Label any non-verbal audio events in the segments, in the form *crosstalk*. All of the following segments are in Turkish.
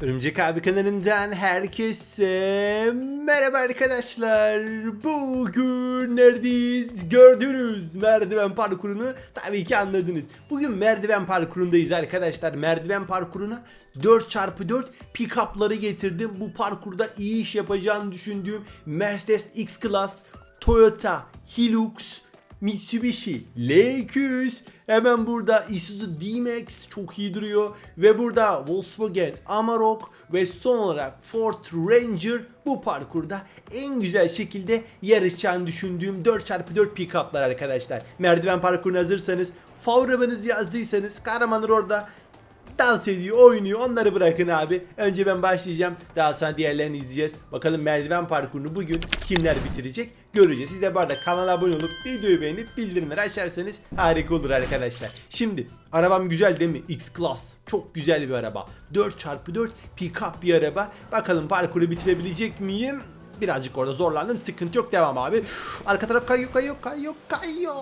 Örümcek abi kanalından herkese merhaba arkadaşlar. Bugün neredeyiz? Gördünüz merdiven parkurunu tabii ki anladınız. Bugün merdiven parkurundayız arkadaşlar. Merdiven parkuruna 4x4 pick-up'ları getirdim. Bu parkurda iyi iş yapacağını düşündüğüm Mercedes X-Class, Toyota Hilux, Mitsubishi L200 hemen burada Isuzu D-Max çok iyi duruyor. Ve burada Volkswagen Amarok ve son olarak Ford Ranger bu parkurda en güzel şekilde yarışacağını düşündüğüm 4x4 pick-up'lar arkadaşlar. Merdiven parkuruna hazırsanız favorilerinizi yazdıysanız kahramanlar orada dans ediyor, oynuyor. Onları bırakın abi. Önce ben başlayacağım. Daha sonra diğerlerini izleyeceğiz. Bakalım merdiven parkurunu bugün kimler bitirecek göreceğiz. Siz de bu arada kanala abone olup videoyu beğenip bildirimleri açarsanız harika olur arkadaşlar. Şimdi arabam güzel değil mi? X-Class. Çok güzel bir araba. 4x4 pick-up bir araba. Bakalım parkuru bitirebilecek miyim? Birazcık orada zorlandım. Sıkıntı yok. Devam abi. Arka taraf kayıyor, kayıyor, kayıyor, kayıyor.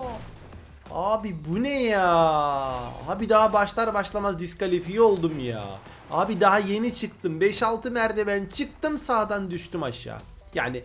Abi bu ne ya? Abi daha başlar başlamaz diskalifiye oldum ya. Abi daha yeni çıktım. 5-6 merdiven çıktım sağdan düştüm aşağı. Yani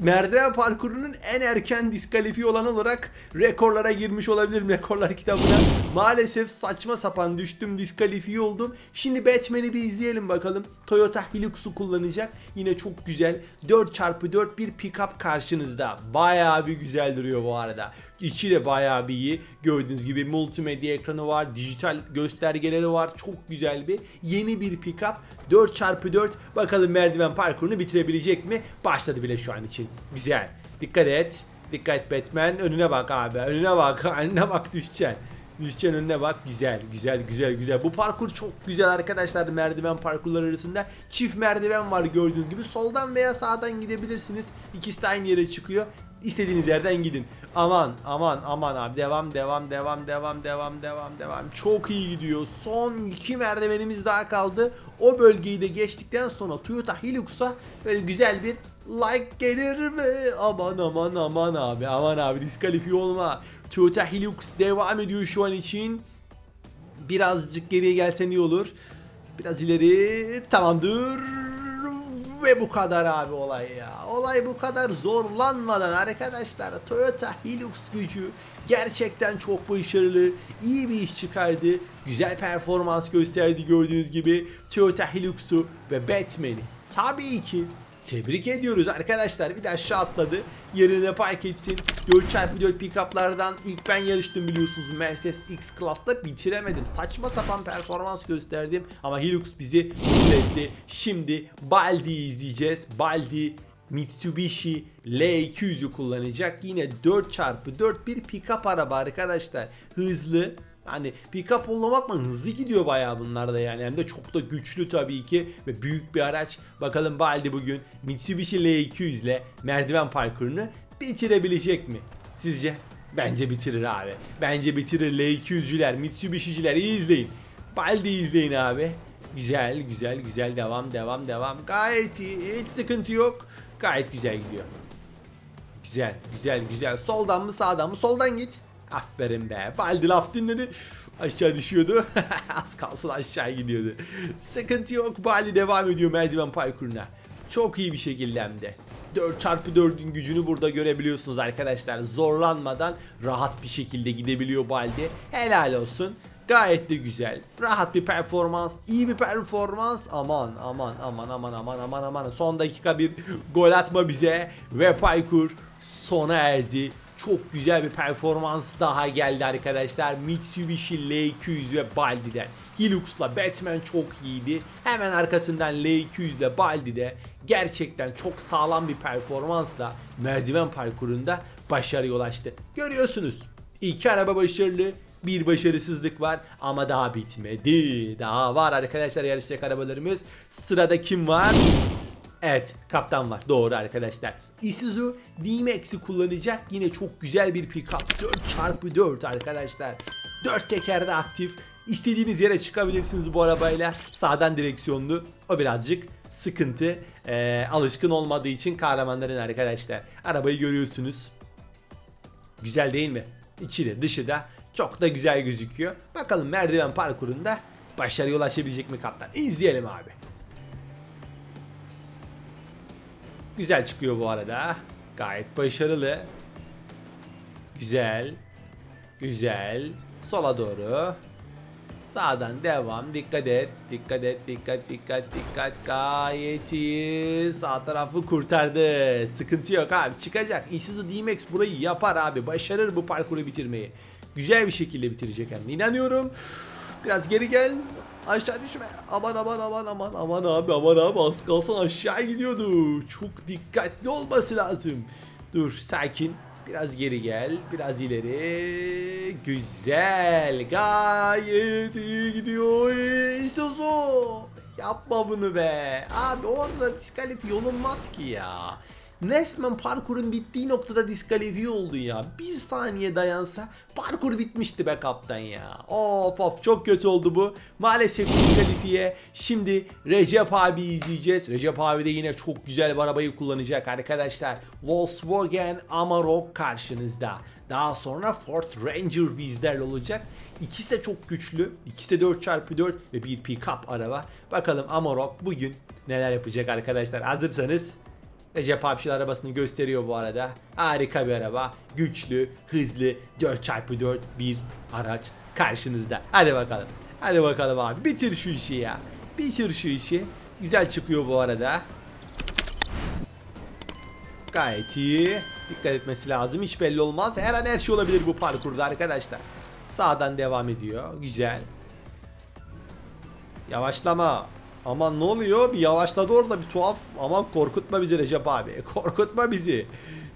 merdiven parkurunun en erken diskalifiye olan olarak rekorlara girmiş olabilirim rekorlar kitabına. Maalesef saçma sapan düştüm diskalifiye oldum. Şimdi Batman'i bir izleyelim bakalım. Toyota Hilux'u kullanacak. Yine çok güzel 4x4 bir pickup karşınızda. Bayağı bir güzel duruyor bu arada. İçi de bayağı bir iyi. Gördüğünüz gibi multimedya ekranı var, dijital göstergeleri var. Çok güzel bir yeni bir pickup. 4x4 bakalım merdiven parkurunu bitirebilecek mi? Başladı bile şu an için. Güzel. Dikkat et. Dikkat Batman. Önüne bak abi. Önüne bak. *laughs* Önüne bak düşeceksin. Düşeceksin önüne bak. Güzel, güzel, güzel, güzel. Bu parkur çok güzel arkadaşlar merdiven parkurları arasında. Çift merdiven var gördüğünüz gibi. Soldan veya sağdan gidebilirsiniz. İkisi de aynı yere çıkıyor. İstediğiniz yerden gidin. Aman aman aman abi devam devam devam devam devam devam devam. Çok iyi gidiyor. Son iki merdivenimiz daha kaldı. O bölgeyi de geçtikten sonra Toyota Hilux'a böyle güzel bir like gelir mi? Aman aman aman abi aman abi diskalifiye olma. Toyota Hilux devam ediyor şu an için. Birazcık geriye gelsen iyi olur. Biraz ileri tamamdır. Ve bu kadar abi olay ya. Olay bu kadar zorlanmadan arkadaşlar Toyota Hilux gücü gerçekten çok başarılı. iyi bir iş çıkardı. Güzel performans gösterdi gördüğünüz gibi. Toyota Hilux'u ve Batman'i. Tabii ki Tebrik ediyoruz arkadaşlar. Bir de aşağı atladı. Yerine park etsin. 4x4 pick-up'lardan ilk ben yarıştım biliyorsunuz. Mercedes X-Class'ta bitiremedim. Saçma sapan performans gösterdim. Ama Hilux bizi mutlu etti. Şimdi Baldi'yi izleyeceğiz. Baldi Mitsubishi L200'ü kullanacak. Yine 4x4 bir pick-up araba arkadaşlar. Hızlı, Hani pick-up olmamak mı hızlı gidiyor bayağı bunlar da yani. Hem de çok da güçlü tabii ki ve büyük bir araç. Bakalım Baldi bugün Mitsubishi L200 ile merdiven parkurunu bitirebilecek mi? Sizce? Bence bitirir abi. Bence bitirir L200'cüler, Mitsubishi'ciler iyi izleyin. Baldi izleyin abi. Güzel, güzel, güzel. Devam, devam, devam. Gayet iyi. Hiç sıkıntı yok. Gayet güzel gidiyor. Güzel, güzel, güzel. Soldan mı sağdan mı? Soldan git. Aferin be. Baldi laf dinledi. Aşağı düşüyordu. *laughs* Az kalsın aşağı gidiyordu. Sıkıntı yok. Baldi devam ediyor merdiven parkuruna. Çok iyi bir şekilde hem de. 4x4'ün gücünü burada görebiliyorsunuz arkadaşlar. Zorlanmadan rahat bir şekilde gidebiliyor Baldi. Helal olsun. Gayet de güzel. Rahat bir performans, iyi bir performans. Aman aman aman aman aman aman aman. Son dakika bir gol atma bize ve parkur sona erdi. Çok güzel bir performans daha geldi arkadaşlar. Mitsubishi L200 ve Baldi'den. Hilux'la Batman çok iyiydi. Hemen arkasından L200 ile Baldi de gerçekten çok sağlam bir performansla merdiven parkurunda başarıya ulaştı. Görüyorsunuz. İki araba başarılı, bir başarısızlık var ama daha bitmedi. Daha var arkadaşlar yarışacak arabalarımız. Sırada kim var? Evet kaptan var doğru arkadaşlar. Isuzu D-Max'i kullanacak yine çok güzel bir pickup 4x4 arkadaşlar. 4 tekerde aktif. İstediğiniz yere çıkabilirsiniz bu arabayla. Sağdan direksiyonlu. O birazcık sıkıntı. Ee, alışkın olmadığı için kahramanların arkadaşlar. Arabayı görüyorsunuz. Güzel değil mi? İçi de dışı da çok da güzel gözüküyor. Bakalım merdiven parkurunda başarıya ulaşabilecek mi kaptan? İzleyelim abi. Güzel çıkıyor bu arada. Gayet başarılı. Güzel. Güzel. Sola doğru. Sağdan devam. Dikkat et. Dikkat et. Dikkat dikkat dikkat. Gayet iyi. Sağ tarafı kurtardı. Sıkıntı yok abi. Çıkacak. Isuzu D-Max burayı yapar abi. Başarır bu parkuru bitirmeyi. Güzel bir şekilde bitirecek hem de. İnanıyorum. Biraz geri gel. Aşağı düşme. Aman aman aman aman aman abi aman abi az kalsın aşağı gidiyordu. Çok dikkatli olması lazım. Dur sakin. Biraz geri gel. Biraz ileri. Güzel. Gayet iyi gidiyor. Isuzu. Yapma bunu be. Abi orada diskalifiye olunmaz ki ya. Resmen parkurun bittiği noktada diskalifiye oldu ya. Bir saniye dayansa parkur bitmişti be kaptan ya. Of of çok kötü oldu bu. Maalesef diskalifiye. Şimdi Recep abi izleyeceğiz. Recep abi de yine çok güzel bir arabayı kullanacak arkadaşlar. Volkswagen Amarok karşınızda. Daha sonra Ford Ranger bizlerle olacak. İkisi de çok güçlü. İkisi de 4x4 ve bir pick-up araba. Bakalım Amarok bugün neler yapacak arkadaşlar. Hazırsanız Recep Apşil arabasını gösteriyor bu arada. Harika bir araba. Güçlü, hızlı, 4x4 bir araç karşınızda. Hadi bakalım. Hadi bakalım abi. Bitir şu işi ya. Bitir şu işi. Güzel çıkıyor bu arada. Gayet iyi. Dikkat etmesi lazım. Hiç belli olmaz. Her an her şey olabilir bu parkurda arkadaşlar. Sağdan devam ediyor. Güzel. Yavaşlama. Aman ne oluyor? Bir yavaşladı orada bir tuhaf. Aman korkutma bizi Recep abi. *laughs* Korkutma bizi.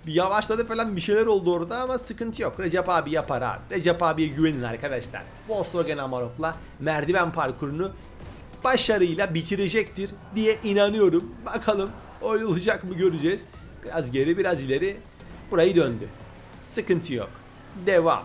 Bir yavaşladı falan bir şeyler oldu orada ama sıkıntı yok. Recep abi yapar abi. Recep abiye güvenin arkadaşlar. Volkswagen Amarok'la merdiven parkurunu başarıyla bitirecektir diye inanıyorum. Bakalım öyle olacak mı göreceğiz. Biraz geri biraz ileri. Burayı döndü. Sıkıntı yok. Devam.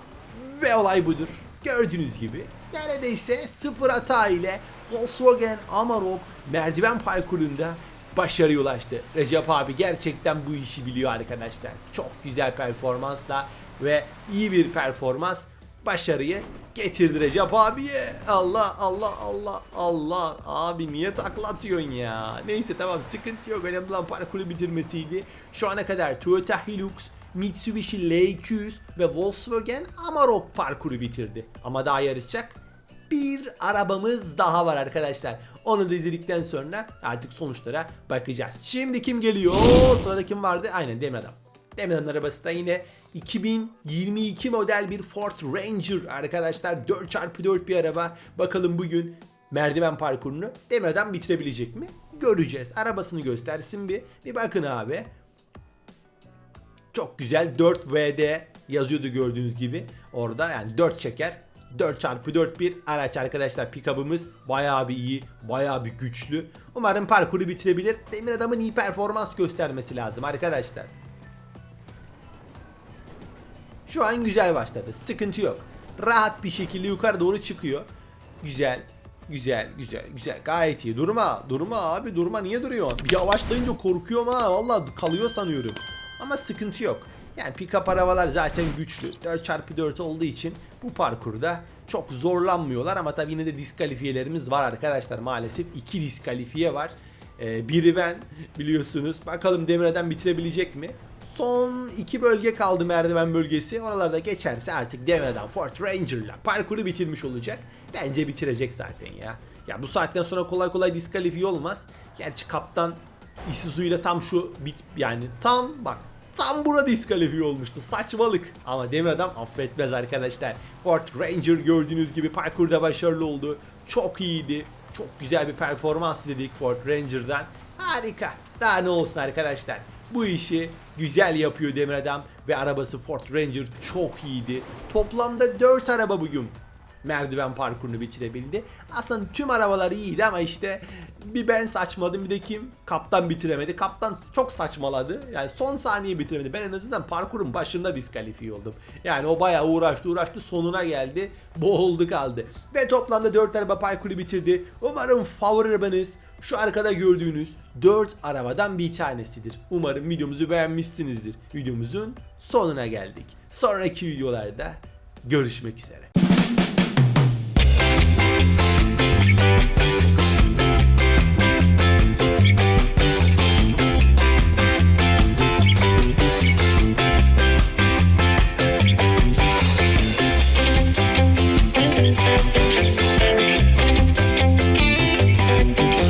Ve olay budur. Gördüğünüz gibi neredeyse sıfır hata ile Volkswagen Amarok merdiven parkurunda başarıya ulaştı. Recep abi gerçekten bu işi biliyor arkadaşlar. Çok güzel performansla ve iyi bir performans başarıyı getirdi Recep abiye. Allah Allah Allah Allah abi niye taklatıyorsun ya? Neyse tamam sıkıntı yok. Önemli olan parkuru bitirmesiydi. Şu ana kadar Toyota Hilux, Mitsubishi L200 ve Volkswagen Amarok parkuru bitirdi. Ama daha yarışacak bir arabamız daha var arkadaşlar. Onu da izledikten sonra artık sonuçlara bakacağız. Şimdi kim geliyor? Sırada kim vardı? Aynen Demir Adam. Demir Adam'ın arabası da yine 2022 model bir Ford Ranger arkadaşlar. 4x4 bir araba. Bakalım bugün merdiven parkurunu Demir Adam bitirebilecek mi? Göreceğiz. Arabasını göstersin bir. Bir bakın abi. Çok güzel 4VD yazıyordu gördüğünüz gibi. Orada yani 4 çeker 4x4 bir araç arkadaşlar pickup'ımız bayağı bir iyi, bayağı bir güçlü. Umarım parkuru bitirebilir. Demir adamın iyi performans göstermesi lazım arkadaşlar. Şu an güzel başladı. Sıkıntı yok. Rahat bir şekilde yukarı doğru çıkıyor. Güzel. Güzel, güzel, güzel. Gayet iyi. Durma, durma abi, durma. Niye duruyorsun? Yavaşlayınca korkuyorum ha. Vallahi kalıyor sanıyorum. Ama sıkıntı yok. Yani pick-up arabalar zaten güçlü. 4x4 olduğu için bu parkurda çok zorlanmıyorlar ama tabii yine de diskalifiyelerimiz var arkadaşlar maalesef. iki diskalifiye var. Ee, biri ben biliyorsunuz. Bakalım Demir'den bitirebilecek mi? Son iki bölge kaldı merdiven bölgesi. Oralarda geçerse artık Demir'den Ford Ranger'la parkuru bitirmiş olacak. Bence bitirecek zaten ya. Ya bu saatten sonra kolay kolay diskalifiye olmaz. Gerçi kaptan Isuzu ile tam şu bit yani tam bak Tam burada diskalifiye olmuştu. Saçmalık. Ama Demir Adam affetmez arkadaşlar. Ford Ranger gördüğünüz gibi parkurda başarılı oldu. Çok iyiydi. Çok güzel bir performans dedik Ford Ranger'dan. Harika. Daha ne olsun arkadaşlar. Bu işi güzel yapıyor Demir Adam ve arabası Ford Ranger çok iyiydi. Toplamda 4 araba bugün merdiven parkurunu bitirebildi. Aslında tüm arabalar iyiydi ama işte bir ben saçmadım bir de kim? Kaptan bitiremedi. Kaptan çok saçmaladı. Yani son saniye bitiremedi. Ben en azından parkurun başında diskalifiye oldum. Yani o bayağı uğraştı uğraştı sonuna geldi. Boğuldu kaldı. Ve toplamda 4 araba parkuru bitirdi. Umarım favori arabanız şu arkada gördüğünüz 4 arabadan bir tanesidir. Umarım videomuzu beğenmişsinizdir. Videomuzun sonuna geldik. Sonraki videolarda görüşmek üzere.